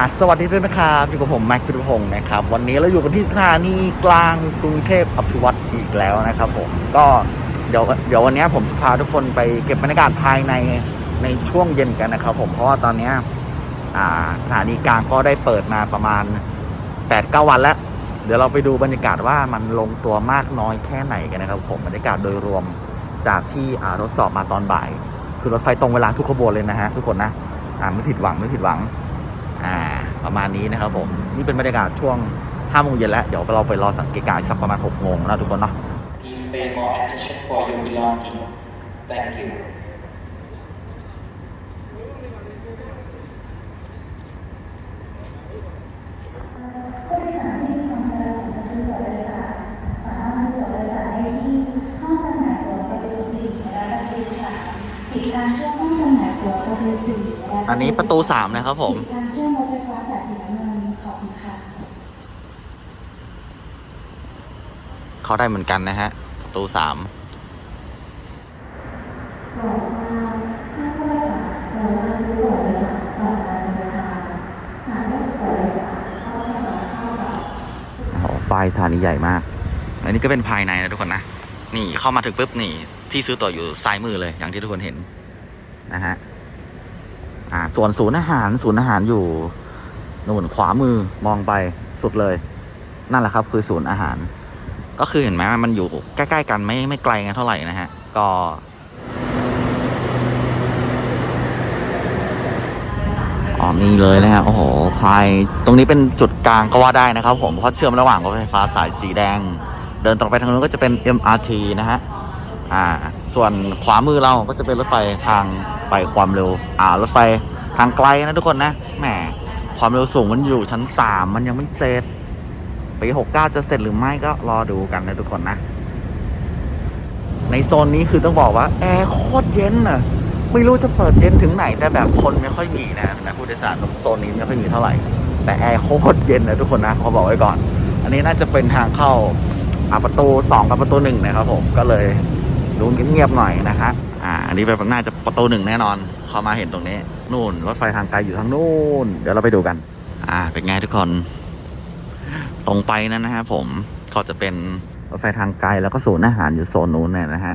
อะสวัสดีด้วยนะครับอยู่กับผมแม็กซ์พิรพงศ์นะครับ วันนี้เราอยู่กันที่สถานีกลางกรุงเทพอภิวัตรอีกแล้วนะครับผมก็เดี๋ยวเดี๋ยววันนี้ผมจะพาทุกคนไปเก็บบรรยากาศภายในในช่วงเย็นกันนะครับ ผมเพราะว่าตอนนี้อ่าสถานีกลางก็ได้เปิดมาประมาณ8ปดเวันแล้ว เดี๋ยวเราไปดูบรรยากาศว่ามันลงตัวมากน้อยแค่ไหนกันนะครับ ผมบรรยากาศโดยรวมจากที่อ่าทดสอบมาตอนบ่าย คือรถไฟตรงเวลาทุกขบวนเลยนะฮะทุกคนนะอ่าไม่ผิดหวังไม่ผิดหวัง อ่า ประมาณนี้นะครับผม นี่เป็นบรรยากาศช่วง5โมงเย็นแล้ว เดี๋ยวเราไปรอสังเกตการณ์สักประมาณ6โมงแล้วทุกคนเนาะ Please pay more attention for your belonging. Thank you. ผู้โดยสารที่มีความประสงค์จะซื้อตั๋วโดยสารสามารถซื้อตั๋วโดยสารได้ที่ห้องจำหน่ายตั๋วประตูสี่และประตูสามติดตามเชื่อมห้องจำหน่ายตั๋วประตูสี่และอันนี้ประตู 3 นะครับผม ติดตามเชื่อมรถไฟฟ้าสายสีน้ำเงินขอบคุณค่ะ เขาได้เหมือนกันนะฮะประตู3โปรดทราบถ้าผู้โดยสารกรุณาซื้อตั๋วสามโอ้ป้ายสถานีใหญ่มาก อันนี้ก็เป็นภายในนะทุกคนนะ นี่เข้ามาถึงปุ๊บนี่ที่ซื้อตั๋วอยู่ซ้ายมือเลย อย่างที่ทุกคนเห็นนะฮะ อ่า ส่วนศูนย์อาหารศูนย์อาหารอยู่นู่นขวามือมองไปสุดเลย นั่นแหละครับ คือศูนย์อาหาร ก็คือเห็นไหมมันอยู่ใกล้ๆกันไม่ไม่ไกลกันเท่าไหร่นะฮะ ก็อ๋อนี่เลยนะฮะโอ้โหภายตรงนี้เป็นจุดกลางก็ว่าได้นะครับ ผมเพราะเชื่อมระหว่างรถไฟฟ้าสายสีแดง เดินตรงไปทางนู้นก็จะเป็น MRT นะฮะอ่า ส่วนขวามือเราก็จะเป็นรถไฟทางไปความเร็ว อ่ารถไฟทางไกลนะทุกคนนะแหมความเร็วสูงมันอยู่ชั้นสามมันยังไม่เสร็จ ปีหกเก้าจะเสร็จหรือไม่ก็รอดูกันนะทุกคนนะ ในโซนนี้คือต้องบอกว่า แอร์โคตรเย็นอะไม่รู้จะเปิดเย็นถึงไหน แต่แบบคนไม่ค่อยมีนะนะผู้โดยสารโซนนี้ไม่ค่อยมีเท่าไหร่ แต่แอร์โคตรเย็นนะทุกคนนะขอบอกไว้ก่อน อันนี้น่าจะเป็นทางเข้าประตูสองกับประตูหนึ่งนะครับผมก็เลยดูเงียบๆหน่อยนะฮะอ่า อันนี้แบบน่าจะประตูหนึ่งแน่นอนเขามาเห็นตรงนี้ นู่นรถไฟทางไกลอยู่ทางนู่น เดี๋ยวเราไปดูกัน อ่า เป็นไงทุกคน ตรงไปนั้นนะฮะผมก็จะเป็นรถไฟทางไกลแล้วก็ศูนย์อาหารอยู่โซนนู้นเนี่ยนะฮะ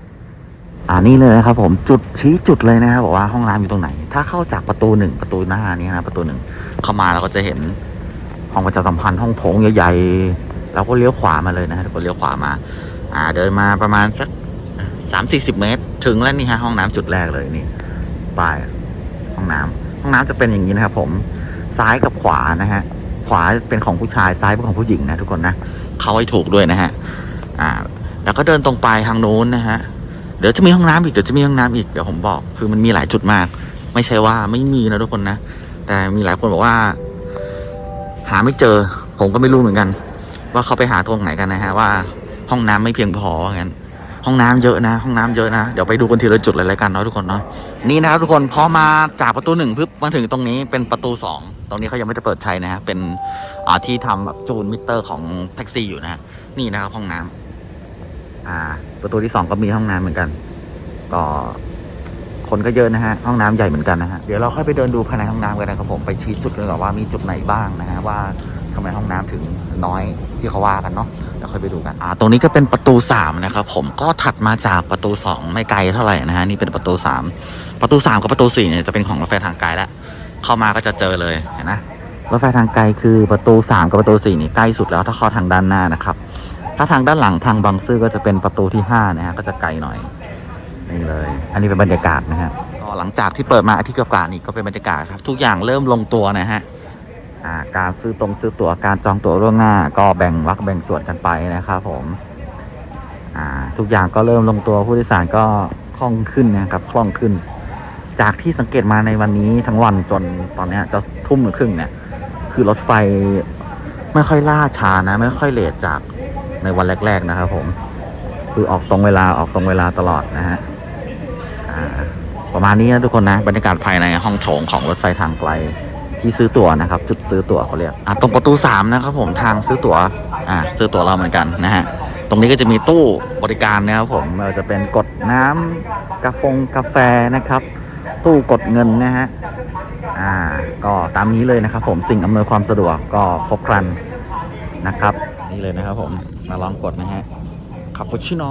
อ่านี่เลยนะครับผมจุดชี้จุดเลยนะครับบอกว่าห้องน้ำอยู่ตรงไหน ถ้าเข้าจากประตูหนึ่งประตูหน้านี้นะประตูหนึ่งเข้ามาเราก็จะเห็นห้องประชาสัมพันธ์ห้องโถงใหญ่ๆเราก็เลี้ยวขวามาเลยนะฮะกคนเลี้ยวขวามา อ่าเดินมาประมาณสักสามสี่สิบเมตร ถึงแล้วนี่ฮะห้องน้ำจุดแรกเลยนี่ป้ายห้องน้ำห้องน้ำจะเป็นอย่างนี้นะครับผมซ้ายกับขวานะฮะ ขวาเป็นของผู้ชายซ้ายเป็นของผู้หญิงนะทุกคนนะเข้าให้ถูกด้วยนะฮะอ่า แล้วก็เดินตรงไปทางโน้นนะฮะเดี๋ยวจะมีห้องน้ำอีกเดี๋ยวจะมีห้องน้ำอีกเดี๋ยวผมบอก คือมันมีหลายจุดมาก ไม่ใช่ว่าไม่มีนะทุกคนนะแต่มีหลายคนบอกว่า หาไม่เจอ ผมก็ไม่รู้เหมือนกัน ว่าเขาไปหาตรงไหนกันนะฮะว่า ห้องน้ำไม่เพียงพอว่างั้นห้องน้ำเยอะนะห้องน้ำเยอะนะเดี๋ยวไปดูกันทีละจุดเลยแล้วกันเนาะทุกคนเนาะนี่นะครับทุกคนพอมาจากประตูหนึ่งปุ๊บมาถึงตรงนี้เป็นประตูสอง ตรงนี้เขายังไม่ได้เปิดใช้นะฮะ เป็นที่ทำแบบจูนมิเตอร์ของแท็กซี่อยู่นะฮะ นี่นะครับห้องน้ำอ่า ประตูที่สองก็มีห้องน้ำเหมือนกัน ก็คนก็เยอะนะฮะ ห้องน้ำใหญ่เหมือนกันนะฮะ เดี๋ยวเราค่อยไปเดินดูภายในห้องน้ำกันนะครับผม ไปชี้จุดกันก่อนว่ามีจุดไหนบ้างนะฮะว่าทำไมห้องน้ำถึงน้อยที่เขาว่ากันเนาะเดี๋ยวค่อยไปดูกัน อ่า ตรงนี้ก็เป็นประตูสามนะครับผม ก็ถัดมาจากประตูสองไม่ไกลเท่าไหร่นะฮะ นี่เป็นประตูสามประตูสามกับประตูสี่เนี่ยจะเป็นของรถไฟทางไกลแล้ว เข้ามาก็จะเจอเลยเห็นนะรถไฟทางไกลคือประตูสามกับประตูสี่นี่ใกล้สุดแล้วถ้าเข้าทางด้านหน้านะครับ ถ้าทางด้านหลังทางบางซื่อก็จะเป็นประตูที่ห้านะฮะก็จะไกลหน่อยนี่เลย อันนี้เป็นบรรยากาศนะฮะก็หลังจากที่เปิดมาอาทิตย์กว่าๆนี่ก็เป็นบรรยากาศครับ ทุกอย่างเริ่มลงตัวนะฮะอ่าการซื้อตรงซื้อตั๋วการจองตั๋วล่วงหน้า ก็แบ่งวักแบ่งส่วนกันไปนะครับผมอ่าทุกอย่างก็เริ่มลงตัวผู้โดยสารก็คล่องขึ้นนะครับคล่องขึ้น จากที่สังเกตมาในวันนี้ทั้งวันจนตอนนี้จะทุ่มหรือครึ่งเนี่ย คือรถไฟไม่ค่อยล่าช้านะ ไม่ค่อยเลทจากในวันแรก ๆนะครับผม คือออกตรงเวลาออกตรงเวลาตลอดนะฮะประมาณนี้นะทุกคนนะบรรยากาศภายในห้องโถงของรถไฟทางไกลที่ซื้อตั๋วนะครับ จุดซื้อตั๋วเขาเรียกอะตรงประตูสามนะครับผมทางซื้อตั๋วอ่าซื้อตั๋วเราเหมือนกันนะฮะตรงนี้ก็จะมีตู้บริการนะครับผมเราจะเป็นกดน้ำกาแฟกาแฟนะครับ ตู้กดเงินนะฮะ อ่า ก็ตามนี้เลยนะครับ ผมสิ่งอำนวยความสะดวกก็ครบครันนะครับ นี่เลยนะครับ ผมมาลองกดนะฮะคาปูชิโน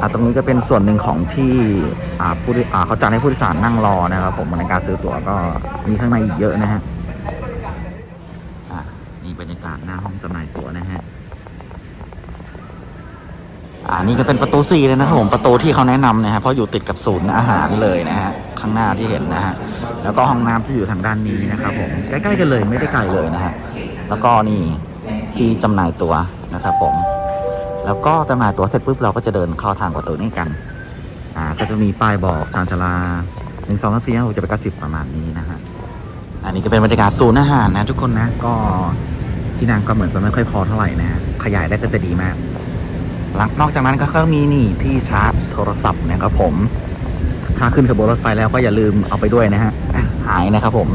อ่าตรงนี้ก็เป็นส่วนหนึ่งของที่อ่าผู้อ่าเขาจัดให้ผู้โดยสารนั่งรอนะครับ ผมในการซื้อตั๋วก็มีข้างในอีกเยอะนะฮะอ่านี่บรรยากาศหน้าห้องจำหน่ายตั๋วนะฮะ อ่านี่ก็เป็นประตูสี่เลยนะครับผมประตูที่เขาแนะนำนะฮะเพราะอยู่ติดกับศูนย์อาหารเลยนะฮะข้างหน้าที่เห็นนะฮะแล้วก็ห้องน้ำที่อยู่ทางด้านนี้นะครับผมใกล้ๆกันเลยไม่ได้ไกลเลยนะฮะแล้วก็นี่ที่จำหน่ายตั๋วนะครับผม แล้วก็จำหน่ายตั๋วเสร็จปุ๊บเราก็จะเดินเข้าทางประตูนี้กัน อ่าก็จะมีป้ายบอกชานชาลาหนึ่งสองสามสี่ห้าหกเจ็ดแปดเก้าสิบประมาณนี้นะฮะ อันนี้ก็เป็นบรรยากาศศูนย์อาหารนะทุกคนนะ ก็ที่นั่งก็เหมือนจะไม่ค่อยพอเท่าไหร่นะฮะขยายได้ก็จะดีมาก หลังนอกจากนั้นก็ก็มีนี่ที่ชาร์จโทรศัพท์นะครับผม ถ้าขึ้นขบวนรถไฟแล้วก็อย่าลืมเอาไปด้วยนะฮะหายนะครับผม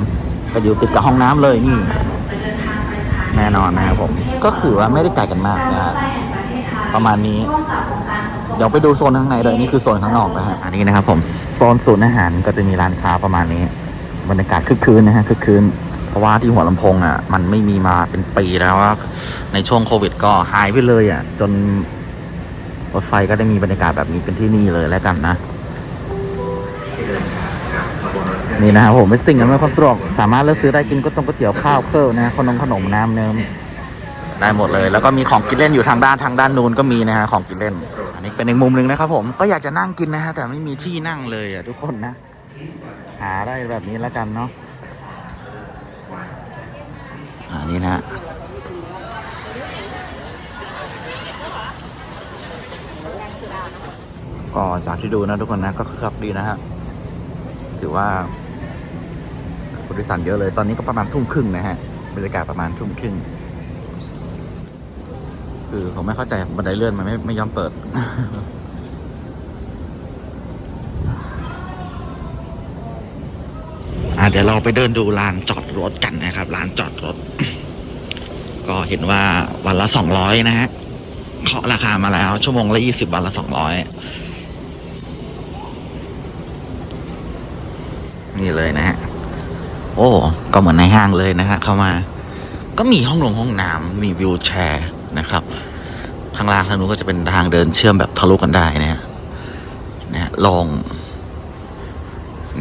ก็อยู่ติดกับห้องน้ำเลยนี่ แน่นอนนะครับผม ก็คือว่าไม่ได้ไกลกันมากนะฮะประมาณนี้ เดี๋ยวไปดูโซนข้างในเลยนี่คือโซนข้างนอกนะฮะอันนี้นะครับผมโซนศูนย์อาหารก็จะมีร้านค้าประมาณนี้ บรรยากาศคึกคืนนะฮะคึกคืนเพราะว่าที่หัวลำโพงอะมันไม่มีมาเป็นปีแล้วว่าในช่วงโควิด ก็หายไปเลยอะ จน รถไฟก็ได้มีบรรยากาศแบบนี้เป็นที่นี่เลยแล้วกันนะ นี่นะครับผมเป็นสิ่งอำนวยความสะดวกสามารถเลือกซื้อได้กินก็ต้องก๋วยเตี๋ยวข้าวเครื่องนะขนมขนมน้ำเนิมได้หมดเลย แล้วก็มีของกินเล่นอยู่ทางด้านทางด้านนู้นก็มีนะฮะของกินเล่น อันนี้เป็นอีกมุมหนึ่งนะครับ ผมก็อยากจะนั่งกินนะฮะแต่ไม่มีที่นั่งเลยอะทุกคนนะ หาได้แบบนี้แล้วกันเนาะอันนี้นะฮะ ก็จากที่ดูนะทุกคนนะก็คักดีนะฮะ ถือว่าผู้โดยสารเยอะเลย ตอนนี้ก็ประมาณทุ่มครึ่งนะฮะ บรรยากาศประมาณทุ่มครึ่ง คือผมไม่เข้าใจบันไดเลื่อนมันไม่ไม่ยอมเปิดอะเดี๋ยวเราไปเดินดูลานจอดรถกันนะครับลานจอดรถ ก็เห็นว่าวันละสองร้อยนะฮะเคาะราคามาแล้ว ชั่วโมงละยี่สิบวันละสองร้อย นี่เลยนะฮะ โอ้ ก็เหมือนในห้างเลยนะฮะ เข้ามา ก็มีห้องลงห้องน้ำมีวิวแชร์นะครับ ข้างล่างทางนู้นก็จะเป็นทางเดินเชื่อมแบบทะลุกันได้นะฮะ นะฮะลง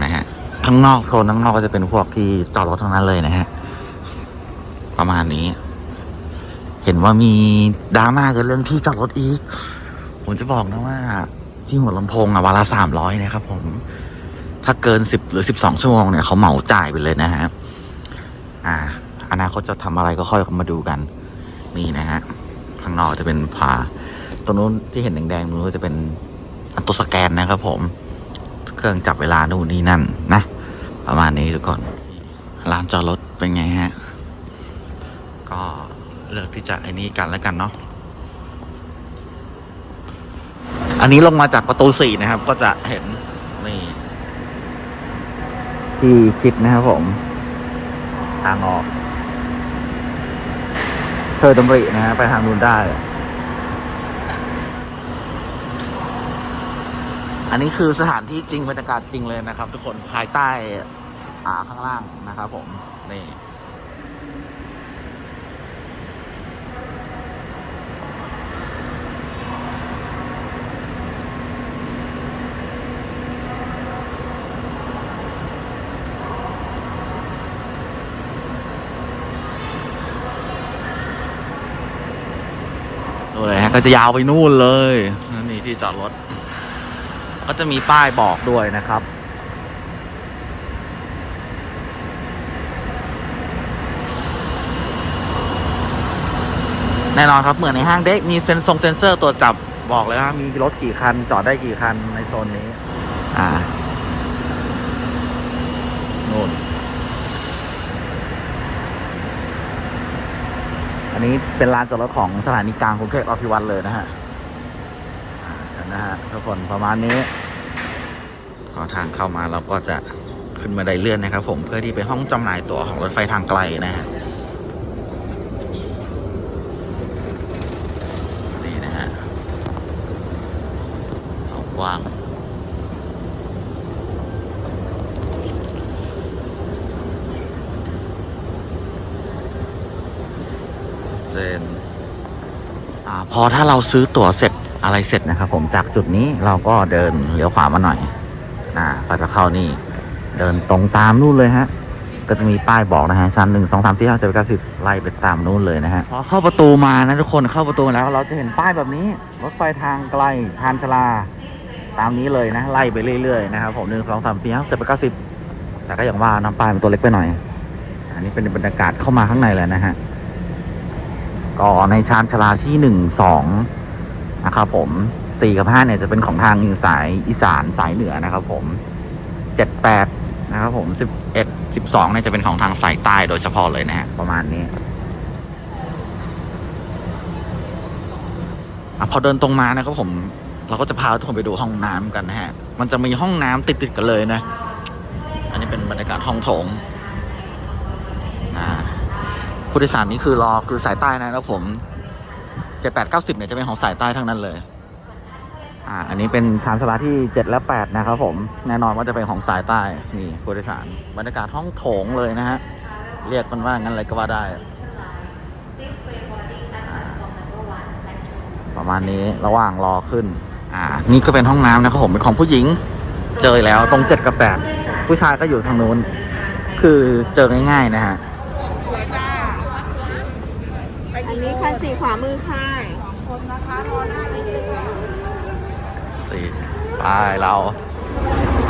นะฮะ ข้างนอกโซนข้างนอกก็จะเป็นพวกที่จอดรถทั้งนั้นเลยนะฮะ ประมาณนี้ เห็นว่ามีดราม่ากันเรื่องที่จอดรถอีก ผมจะบอกนะว่าที่หัวลำโพงอะวันละสามร้อยนะครับผม ถ้าเกินสิบหรือสิบสองชั่วโมงเนี่ยเขาเหมาจ่ายไปเลยนะฮะ อ่า อนาคตจะทำอะไรก็ค่อยมาดูกัน นี่นะฮะ ข้างนอกจะเป็นผาตรงนู้นที่เห็นแดงๆนู้นก็จะเป็นอันตัวสแกนนะครับผม เครื่องจับเวลานู่นนี่นั่นนะ ประมาณนี้ทุกคนลานจอดรถเป็นไงฮะ ก็เลือกที่จะไอ้นี้กันแล้วกันเนาะ อันนี้ลงมาจากประตูสี่นะครับ ก็จะเห็น ที่คิดนะครับผมทางออกเธอตำรินะฮะไปทางนู้นได้ อันนี้คือสถานที่จริงบรรยากาศจริงเลยนะครับ ทุกคนภายใต้อ่าข้างล่างนะครับผม นี่ นู่นเลยฮะ ก็จะยาวไปนู่นเลยนี่ที่จอดรถ ก็จะมีป้ายบอกด้วยนะครับ แน่นอนครับ เหมือนในห้างเด็กมีเซนซงเซนเซอร์ตัวจับบอกเลยว่ามีรถกี่คัน จอดได้กี่คันในโซนนี้ อ่านู่น อันนี้เป็นลานจอดรถของสถานีกลางกรุงเทพอภิวัตเลยนะฮะนะฮะทุกคนประมาณนี้ พอทางเข้ามาเราก็จะขึ้นมาไดเลื่อนนะครับ ผมเพื่อที่ไปห้องจำหน่ายตั๋วของรถไฟทางไกลนะฮะนี่นะฮะกว้าง เจนอ่าพอถ้าเราซื้อตั๋วเสร็จอะไรเสร็จนะครับ ผมจากจุดนี้เราก็เดินเลี้ยวขวามาหน่อยอ่าก็จะเข้านี่ เดินตรงตามนู่นเลยฮะ ก็จะมีป้ายบอกนะฮะชั้นหนึ่งสองสามสี่ห้าเจ็ดแปดเก้าสิบไล่ไปตามนู่นเลยนะฮะพอเข้าประตูมานะทุกคนเข้าประตูแล้ว เราจะเห็นป้ายแบบนี้รถไฟทางไกลทานชลา ตามนี้เลยนะไล่ไปเรื่อยๆนะครับผมหนึ่งสองสามสี่ห้าเจ็ดแปดเก้าสิบแต่ก็อย่างว่าน้ำป้ายมันตัวเล็กไปหน่อย อันนี้เป็นบรรยากาศเข้ามาข้างในแล้วนะฮะ ก็ในชานชลาที่หนึ่งสองนะครับผมสี่กับห้าเนี่ยจะเป็นของทางสายอีสานสายเหนือนะครับผมเจ็ดแปดนะครับผมสิบเอ็ดสิบสองเนี่ยจะเป็นของทางสายใต้โดยเฉพาะเลยนะฮะประมาณนี้อพอเดินตรงมานะครับผมเราก็จะพาทุกคนไปดูห้องน้ำกันนะฮะ มันจะมีห้องน้ำติดๆกันเลยนะ อันนี้เป็นบรรยากาศห้องโถงอ่า ผู้โดยสารนี่คือรอคือสายใต้นะครับผมเจ็ดแปดเก้าสิบเนี่ยจะเป็นของสายใต้ทั้งนั้นเลย อ่า อันนี้เป็นชานชาลาที่เจ็ดและแปดนะครับผม แน่นอนว่าจะเป็นของสายใต้ นี่ผู้โดยสาร บรรยากาศห้องโถงเลยนะฮะ เรียกมันว่างั้นอะไรก็ว่าได้ ประมาณนี้ระหว่างรอขึ้น อ่า นี่ก็เป็นห้องน้ำนะครับผม เป็นของผู้หญิง เจอแล้วตรงเจ็ดกับแปดผู้ชายก็อยู่ทางนู้น คือเจอง่ายๆนะฮะ อั นนี้คันสีขวามือค่ะสี่ไปเรา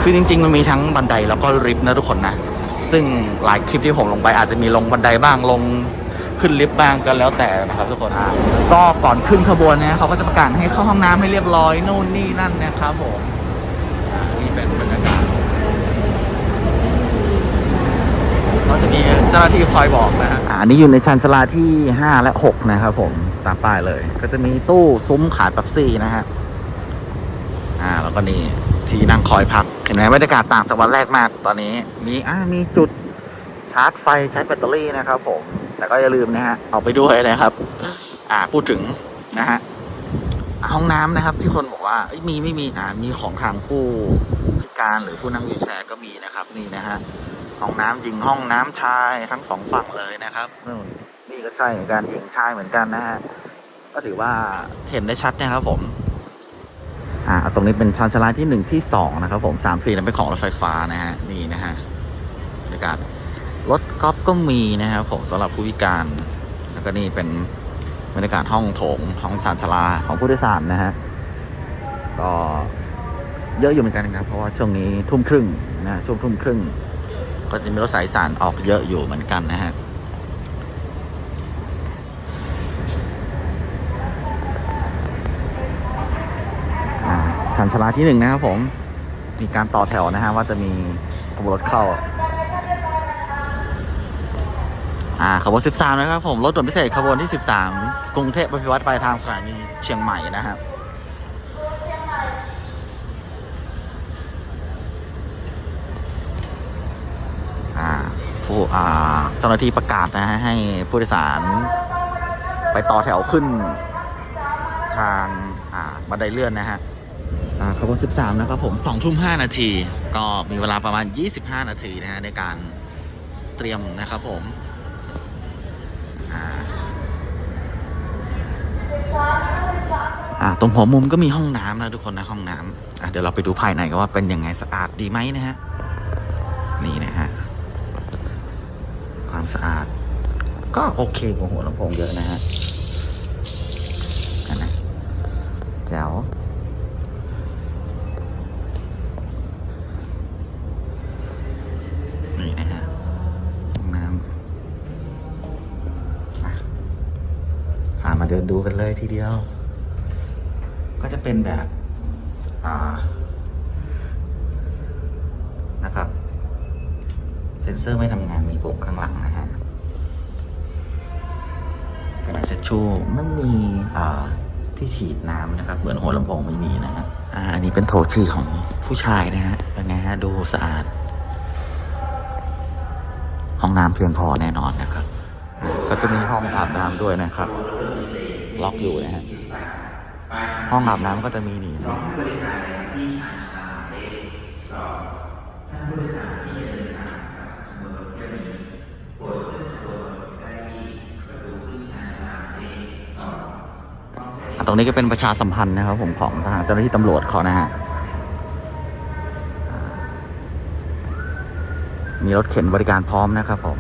คือจริง ๆ มันมีทั้งบันไดแล้วก็ลิฟต์นะทุกคนนะ ซึ่งหลายคลิปที่ผมลงไปอาจจะมีลงบันไดบ้างลงขึ้นลิฟต์บ้างก็แล้วแต่นะครับทุกคนอะก็ก่อนขึ้นขบวนเนี่ยเขาก็จะประกาศให้เข้าห้องน้ำให้เรียบร้อยนู่นนี่นั่นนะครับผมนี่เป็นบรรยากาศก็จะมีเจ้าหน้าที่คอยบอกนะฮะ อันนี้อยู่ในชานชลาที่ 5 และ 6 นะครับผมตามป้ายเลย ก็จะมีตู้ซุ้มขายเป๊ปซี่นะฮะอ่า แล้วก็นี่ที่นั่งคอยพัก เห็นไหมบรรยากาศต่างจากวันแรกมาก ตอนนี้ มีอ่ามีจุดชาร์จไฟใช้แบตเตอรี่นะครับผม แต่ก็อย่าลืมนะฮะ เอาไปด้วยนะครับ อ่าพูดถึงนะฮะห้องน้ำนะครับ ที่คนบอกว่ามีไม่มีอ่ามีของทางผู้พิการหรือผู้นั่งวีลแชร์ก็มีนะครับ นี่นะฮะ ห้องน้ำหญิงห้องน้ำชายทั้งสองฝั่งเลยนะครับนู่นนี่ก็ใช่เหมือนกันหญิงชายเหมือนกันนะฮะก็ถือว่าเห็นได้ชัดนะครับผมอ่าตรงนี้เป็นชานชาลาที่หนึ่งที่สองนะครับ ผมสามสี่นั้นเป็นของรถไฟฟ้านะฮะนี่นะฮะบรรยากาศรถกอล์ฟก็มีนะครับผมสำหรับผู้พิการ แล้วก็นี่เป็นบรรยากาศห้องโถงห้องชานชาลาของผู้โดยสารนะฮะก็เยอะอยู่เหมือนกันนะครับ เพราะว่าช่วงนี้ทุ่มครึ่งนะช่วงทุ่มครึ่ง ก็จะมีรถสายสารออกเยอะอยู่เหมือนกันนะฮะอ่าชานชาลาที่หนึ่งนะครับผม มีการต่อแถวนะฮะว่าจะมีขบวนรถเข้า อ่าขบวน 13 นะครับผม รถด่วนพิเศษขบวนที่ 13 กรุงเทพอภิวัตรไปทางสถานีเชียงใหม่นะครับ อ่า ผู้อ่าเจ้าหน้าที่ประกาศนะฮะให้ผู้โดยสาร ไปต่อแถวขึ้นทางอ่าบันไดเลื่อนนะฮะอ่าขบวน13 นะครับผม2ทุ่ม5นาที ก็มีเวลาประมาณ 25 นาทีนะฮะในการเตรียมนะครับผมตรงหัวมุมก็มีห้องน้ำนะทุกคนนะห้องน้ำเดี๋ยวเราไปดูภายในกันว่าเป็นยังไงสะอาดดีไหมนะฮะ นี่นะฮะ ความสะอาด ก็โอเคกว่าหัวลำโพงเยอะนะฮะนะแจ๋วนี่นะฮะห้องน้ำพามาเดินดูกันเลยทีเดียว ก็จะเป็นแบบ อ่า นะครับ เซ็นเซอร์ไม่ทำงานมีปุ่มข้างหลังนะฮะกระดาษเช็ดชู่ไม่มีที่ฉีดน้ำนะครับ เหมือนหัวลำโพงไม่มีนะฮะอันนี้เป็นโถฉี่ของผู้ชายนะฮะเป็นไงฮะดูสะอาด ห้องน้ำเพียงพอแน่นอนนะครับ ก็จะมีห้องอาบน้ำด้วยนะครับ ล็อกอยู่นะฮะห้องอาบน้ำก็จะมีนี่นะ ตรงนี้ก็เป็นประชาสัมพันธ์นะครับ ผมของทางเจ้าหน้าที่ตำรวจเขานะฮะมีรถเข็นบริการพร้อมนะครับผม